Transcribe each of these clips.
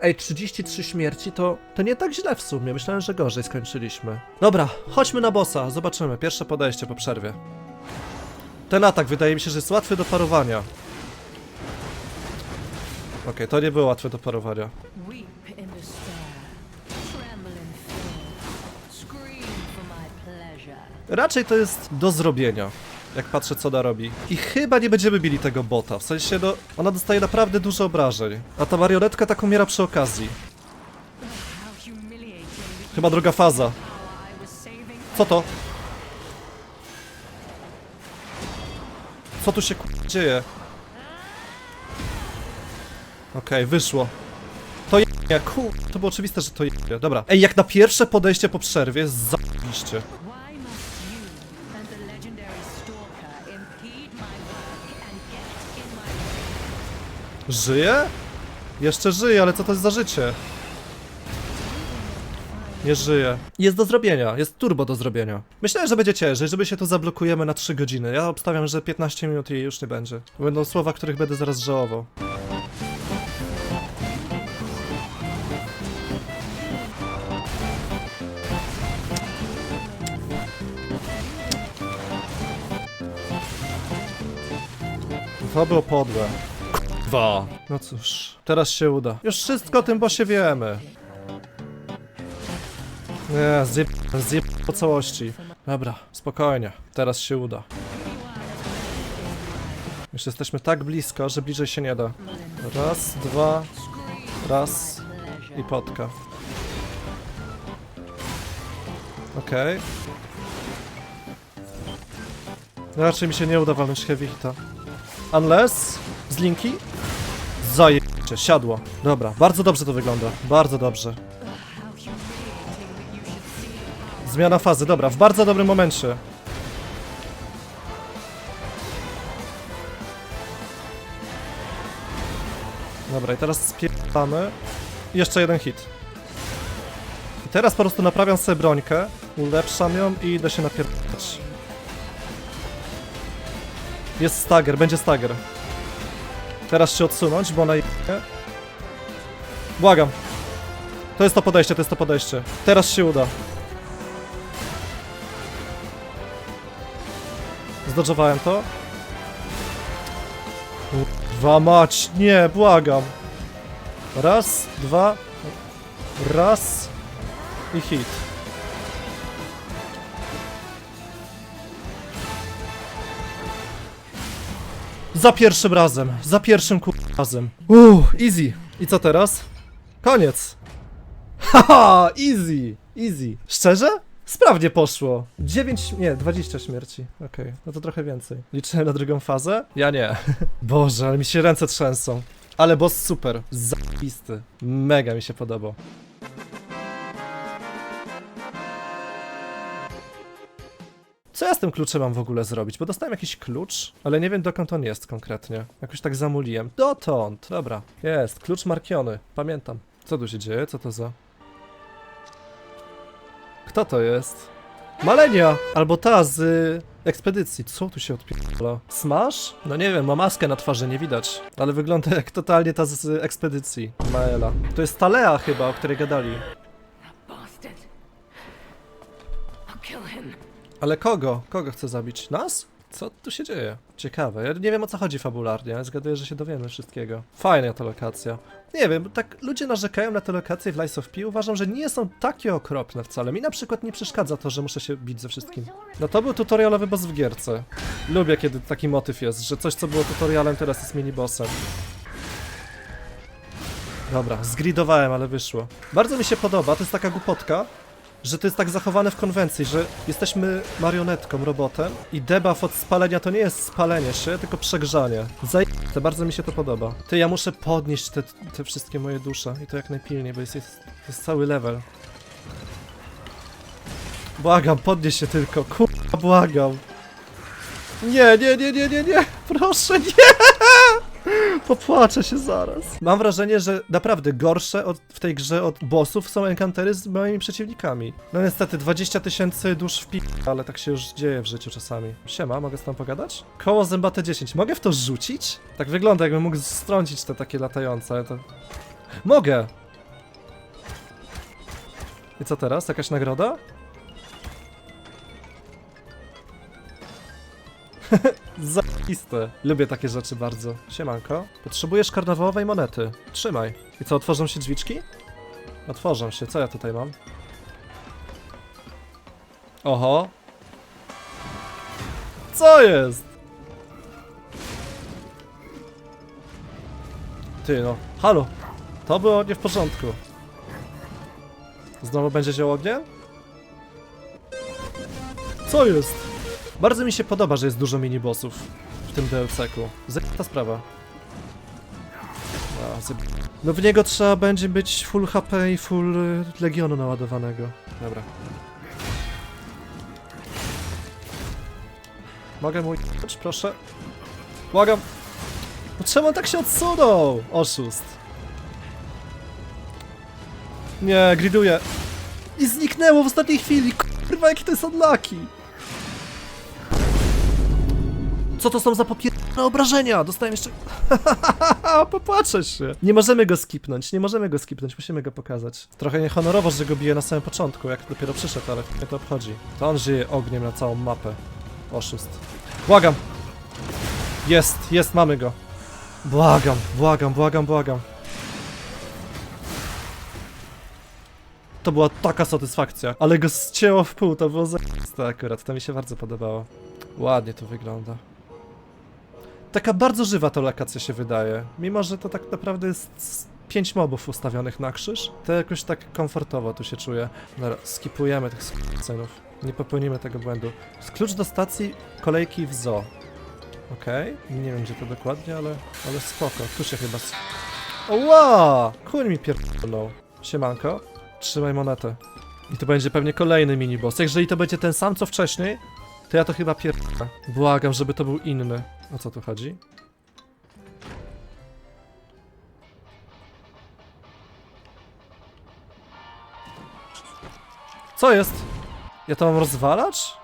Ej, 33 śmierci to, to nie tak źle w sumie. Myślałem, że gorzej skończyliśmy. Dobra, chodźmy na bossa, zobaczymy. Pierwsze podejście po przerwie. Ten atak wydaje mi się, że jest łatwy do parowania. Okej, to nie było łatwe do parowania. Raczej to jest do zrobienia. Jak patrzę, co ona robi. I chyba nie będziemy bili tego bota. W sensie, no, ona dostaje naprawdę dużo obrażeń. A ta marionetka tak umiera przy okazji. Chyba druga faza. Co to? Co tu się dzieje? Okej, wyszło. To je... ku... To było oczywiste, że to je... Dobra. Ej, jak na pierwsze podejście po przerwie, zabiście. Żyje? Jeszcze żyje, ale co to jest za życie? Nie żyje. Jest do zrobienia, jest turbo do zrobienia. Myślałem, że będzie ciężej, żeby się tu zablokujemy na 3 godziny. Ja obstawiam, że 15 minut jej już nie będzie. Będą słowa, których będę zaraz żałował. To było podłe. Dwa. No cóż, teraz się uda. Już wszystko o tym bossie wiemy. Nie, zjeb... zjeb... po całości. Dobra, spokojnie. Teraz się uda. Już jesteśmy tak blisko, że bliżej się nie da. Raz, dwa, raz i potka. Okej. Raczej mi się nie uda walnąć heavy hita. Unless... Z linki? Zajebiście, siadło. Dobra, bardzo dobrze to wygląda. Bardzo dobrze. Zmiana fazy, dobra, w bardzo dobrym momencie. Dobra, i teraz spierdamy. Jeszcze jeden hit. I teraz po prostu naprawiam sobie brońkę, ulepszam ją i idę się napierdać. Jest stagger, będzie stagger. Teraz się odsunąć, bo ona je... Błagam. To jest to podejście, to jest to podejście. Teraz się uda. Zdodżowałem to. Dwa mać, nie, błagam. Raz, dwa, raz i hit. Za pierwszym razem, za pierwszym kur... razem. Uuu, easy. I co teraz? Koniec. Haha, easy, easy. Szczerze? Sprawnie poszło. 9, nie, 20 śmierci. Okej, no to trochę więcej. Liczyłem na drugą fazę? Ja nie. Boże, ale mi się ręce trzęsą. Ale boss super. Zajisty. Mega mi się podobał. Co ja z tym kluczem mam w ogóle zrobić? Bo dostałem jakiś klucz, ale nie wiem dokąd on jest konkretnie. Jakoś tak zamuliłem. Dotąd! Dobra, jest. Klucz markiony. Pamiętam. Co tu się dzieje? Co to za... Kto to jest? Malenia! Albo ta z y, ekspedycji. Co tu się odpierdala? Smash? No nie wiem, ma maskę na twarzy, nie widać. Ale wygląda jak totalnie ta z y, ekspedycji. Maela. To jest Talea chyba, o której gadali. Ale kogo? Kogo chce zabić? Nas? Co tu się dzieje? Ciekawe. Ja nie wiem o co chodzi fabularnie, zgaduję, że się dowiemy wszystkiego. Fajna ta lokacja. Nie wiem, tak ludzie narzekają na te lokacje w Lies of P. Uważam, że nie są takie okropne wcale. Mi na przykład nie przeszkadza to, że muszę się bić ze wszystkim. No to był tutorialowy boss w gierce. Lubię, kiedy taki motyw jest, że coś, co było tutorialem, teraz jest mini-bossem. Dobra, zgridowałem, ale wyszło. Bardzo mi się podoba, to jest taka głupotka, że to jest tak zachowane w konwencji, że jesteśmy marionetką, robotem i debuff od spalenia to nie jest spalenie się, tylko przegrzanie. Zajebiste, bardzo mi się to podoba. Ty, ja muszę podnieść te, te wszystkie moje dusze i to jak najpilniej, bo jest, jest, jest cały level. Błagam, podnieś się tylko, kurwa, błagam. Nie, nie, nie, nie, nie, nie, proszę, nie! Popłaczę się zaraz. Mam wrażenie, że naprawdę gorsze od, w tej grze od bossów są enkantery z moimi przeciwnikami. No niestety, 20 tysięcy dusz w pi... ale tak się już dzieje w życiu czasami. Siema, mogę z tam pogadać? Koło zębate 10. Mogę w to rzucić? Tak wygląda, jakbym mógł strącić te takie latające. To... Mogę! I co teraz? Jakaś nagroda? Zaiste. Lubię takie rzeczy bardzo. Siemanko. Potrzebujesz karnawałowej monety. Trzymaj. I co, otworzą się drzwiczki? Otworzą się. Co ja tutaj mam? Oho. Co jest? Ty no. Halo. To było nie w porządku. Znowu będzie zioło ognia? Co jest? Bardzo mi się podoba, że jest dużo minibossów w tym DLC-ku. Ta sprawa. No w niego trzeba będzie być full HP i full y, legionu naładowanego. Dobra. Mogę mój... proszę? Błagam! No czemu on tak się odsunął? Oszust. Nie, griduję. I zniknęło w ostatniej chwili. Kurwa, jaki to jest unlucky. Co to są za popierdolone obrażenia? Dostałem jeszcze... Popłaczę się. Nie możemy go skipnąć, nie możemy go skipnąć, musimy go pokazać. Trochę niehonorowo, że go bije na samym początku, jak dopiero przyszedł, ale mnie to obchodzi. To on żyje ogniem na całą mapę. Oszust. Błagam! Jest, jest, mamy go. Błagam, błagam, błagam, błagam. To była taka satysfakcja, ale go zcięło w pół, to było zajebiste akurat, to mi się bardzo podobało. Ładnie to wygląda. Taka bardzo żywa to lokacja się wydaje, mimo że to tak naprawdę jest pięć mobów ustawionych na krzyż, to jakoś tak komfortowo tu się czuję. Dobra, skipujemy tych scenów, nie popełnimy tego błędu. Klucz do stacji kolejki w zoo. Okej, nie wiem gdzie to dokładnie, ale, ale spoko, tu się chyba... Oła! Kuń mi pierdolą. Siemanko, trzymaj monetę. I to będzie pewnie kolejny miniboss. Jeżeli to będzie ten sam co wcześniej, to ja to chyba pierdolę. Błagam, żeby to był inny. O co tu chodzi? Co jest? Ja to mam rozwalać?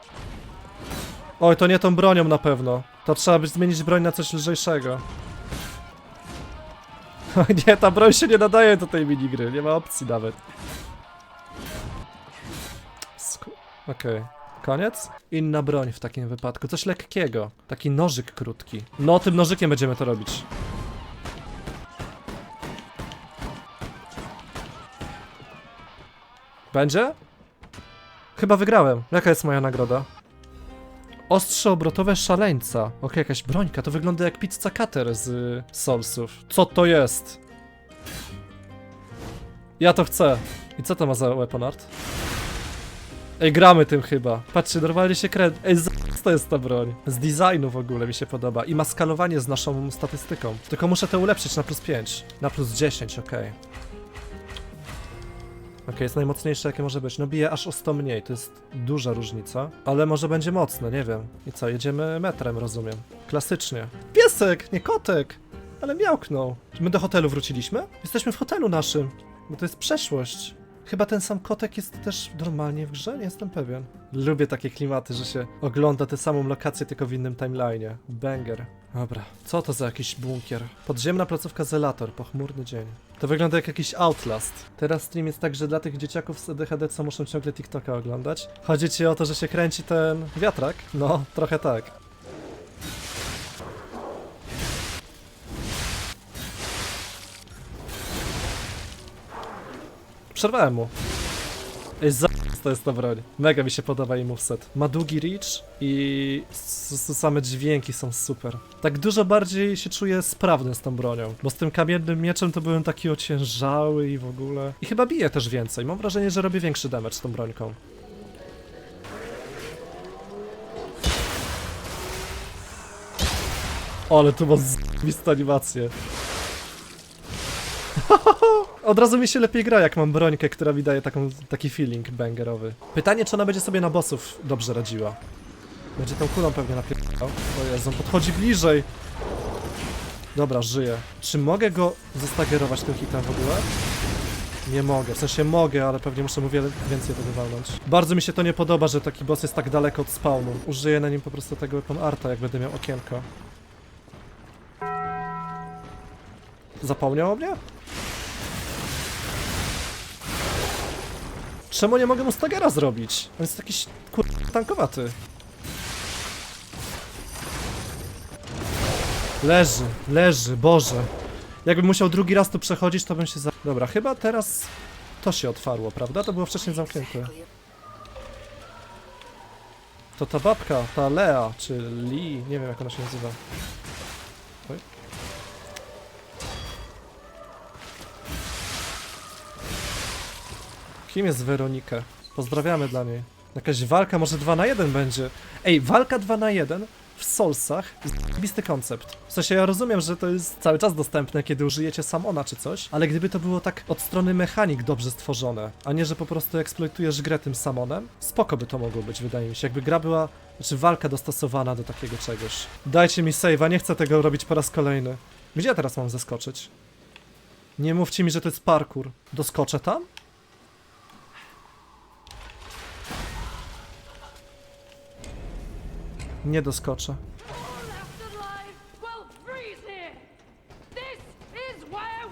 Oj, to nie tą bronią na pewno. To trzeba by zmienić broń na coś lżejszego. Nie, ta broń się nie nadaje do tej minigry, nie ma opcji nawet. Okej. Koniec? Inna broń w takim wypadku, coś lekkiego. Taki nożyk krótki. No, tym nożykiem będziemy to robić. Będzie? Chyba wygrałem. Jaka jest moja nagroda? Ostrze obrotowe szaleńca. Okej, jakaś brońka. To wygląda jak pizza cutter z y, Soulsów. Co to jest? Ja to chcę. I co to ma za weapon art? Ej, gramy tym chyba. Patrzcie, normalnie się kręci. Ej, z... to jest ta broń. Z designu w ogóle mi się podoba. I ma skalowanie z naszą statystyką. Tylko muszę to ulepszyć na plus 5. Na plus 10, okej. Okej, jest najmocniejsze jakie może być. No bije aż o 100 mniej, to jest duża różnica. Ale może będzie mocne, nie wiem. I co, jedziemy metrem, rozumiem. Klasycznie. Piesek, nie kotek! Ale miałknął. Czy my do hotelu wróciliśmy? Jesteśmy w hotelu naszym. Bo to jest przeszłość. Chyba ten sam kotek jest też normalnie w grze? Nie jestem pewien. Lubię takie klimaty, że się ogląda tę samą lokację, tylko w innym timeline'ie. Banger. Dobra, co to za jakiś bunkier? Podziemna placówka Zelator, pochmurny dzień. To wygląda jak jakiś Outlast. Teraz stream jest tak, że dla tych dzieciaków z ADHD, co muszą ciągle TikToka oglądać. Chodzi ci o to, że się kręci ten wiatrak? No, trochę tak. Przerwałem mu. Ej, za... to jest ta broń. Mega mi się podoba jej moveset. Ma długi reach i same dźwięki są super. Tak dużo bardziej się czuję sprawny z tą bronią, bo z tym kamiennym mieczem to byłem taki ociężały i w ogóle. I chyba bije też więcej. Mam wrażenie, że robię większy damage z tą brońką. Ale tu ma z***iste animacje. Od razu mi się lepiej gra, jak mam brońkę, która mi daje taką, taki feeling bangerowy. Pytanie, czy ona będzie sobie na bossów dobrze radziła. Będzie tą kulą pewnie napierdał. O Jezu, on podchodzi bliżej. Dobra, żyje. Czy mogę go zestagerować tym hitem w ogóle? Nie mogę, w sensie mogę, ale pewnie muszę mu wiele więcej tego walnąć. Bardzo mi się to nie podoba, że taki boss jest tak daleko od spawnu. Użyję na nim po prostu tego weapon arta, jak będę miał okienko. Zapomniał o mnie? Czemu nie mogę mu stagera zrobić? On jest jakiś kur... tankowaty. Leży, leży, Boże. Jakbym musiał drugi raz tu przechodzić, to bym się za... Dobra, chyba teraz to się otwarło, prawda? To było wcześniej zamknięte. To ta babka, ta Lea, czy Lee, nie wiem jak ona się nazywa. Kim jest Weronika? Pozdrawiamy dla niej. Jakaś walka, może 2 na 1 będzie. Ej, walka 2 na 1 w Soulsach zbisty koncept. W sensie ja rozumiem, że to jest cały czas dostępne, kiedy użyjecie Samona czy coś, ale gdyby to było tak od strony mechanik dobrze stworzone, a nie, że po prostu eksploitujesz grę tym Samonem, spoko by to mogło być, wydaje mi się. Jakby gra była, znaczy walka dostosowana do takiego czegoś. Dajcie mi save'a, nie chcę tego robić po raz kolejny. Gdzie ja teraz mam zeskoczyć? Nie mówcie mi, że to jest parkour. Doskoczę tam?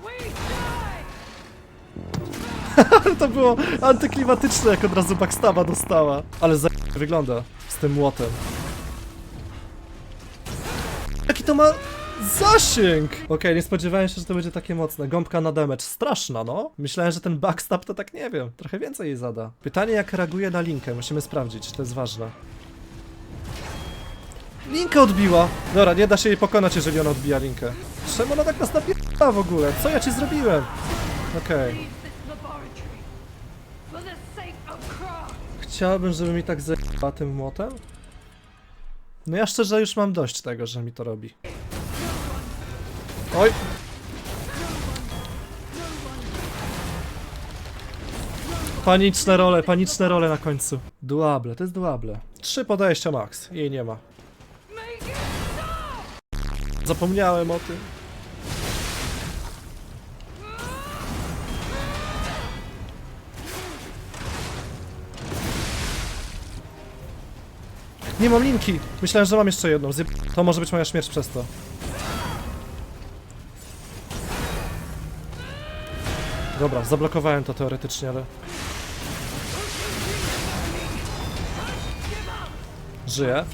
We die. To było antyklimatyczne, jak od razu backstaba dostała. Ale za wygląda z tym młotem. Jaki to ma zasięg! Okej, nie spodziewałem się, że to będzie takie mocne. Gąbka na damage. Straszna, no. Myślałem, że ten backstab to tak nie wiem. Trochę więcej jej zada. Pytanie, jak reaguje na linkę. Musimy sprawdzić, to jest ważne. Linkę odbiła! Dobra, nie da się jej pokonać, jeżeli ona odbija linkę. Czemu ona tak nas napierdala w ogóle? Co ja ci zrobiłem? Okej. Chciałbym, żeby mi tak zajęła tym młotem. No ja szczerze już mam dość tego, że mi to robi. Oj! Paniczne role, paniczne role na końcu. Duable, to jest duable. Trzy podejścia max, jej nie ma. Zapomniałem o tym. Nie mam linki. Myślałem, że mam jeszcze jedną. Zjeb... To może być moja śmierć przez to. Dobra, zablokowałem to teoretycznie, ale... Żyję.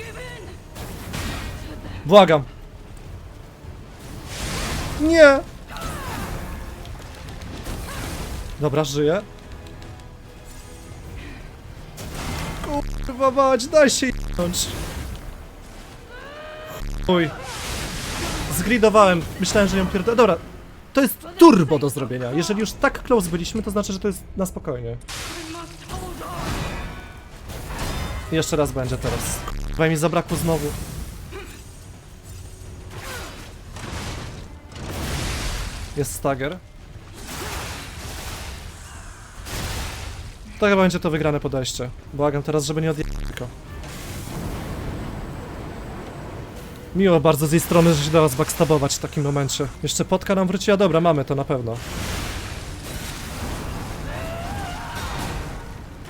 Błagam. Nie! Dobra, żyję. Kurwa mać, daj się jebnąć. Uj. Zgridowałem. Myślałem, że ją pierdolę. Dobra. To jest turbo do zrobienia. Jeżeli już tak close byliśmy, to znaczy, że to jest na spokojnie. Jeszcze raz będzie teraz. Chyba mi zabrakło znowu. Jest stagger. To chyba będzie to wygrane podejście. Błagam teraz, żeby nie odjechać tylko. Miło bardzo z jej strony, że się dała zbackstabować w takim momencie. Jeszcze potka nam wróciła. Dobra, mamy to na pewno.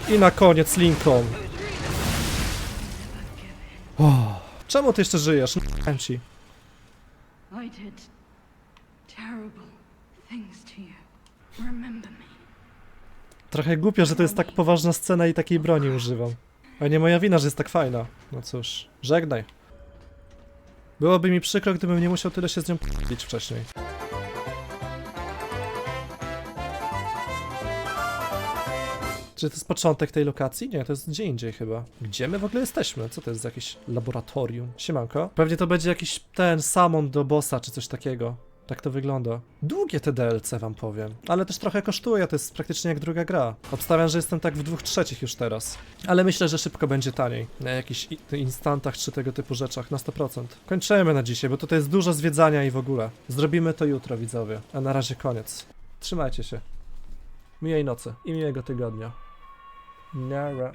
I na koniec Lincoln. Czemu ty jeszcze żyjesz? M ci. Trochę głupio, że to jest tak poważna scena i takiej broni używam. Ale nie moja wina, że jest tak fajna. No cóż, żegnaj. Byłoby mi przykro, gdybym nie musiał tyle się z nią p***lić wcześniej. Czy to jest początek tej lokacji? Nie, to jest gdzie indziej chyba. Gdzie my w ogóle jesteśmy? Co to jest za jakieś laboratorium? Siemanko. Pewnie to będzie jakiś ten samon do bossa, czy coś takiego. Tak to wygląda. Długie te DLC wam powiem, ale też trochę kosztuje, to jest praktycznie jak druga gra. Obstawiam, że jestem tak w dwóch trzecich już teraz. Ale myślę, że szybko będzie taniej. Na jakichś instantach czy tego typu rzeczach, na 100%. Kończymy na dzisiaj, bo tutaj jest dużo zwiedzania i w ogóle. Zrobimy to jutro, widzowie. A na razie koniec. Trzymajcie się. Miłej nocy i miłego tygodnia. Nara.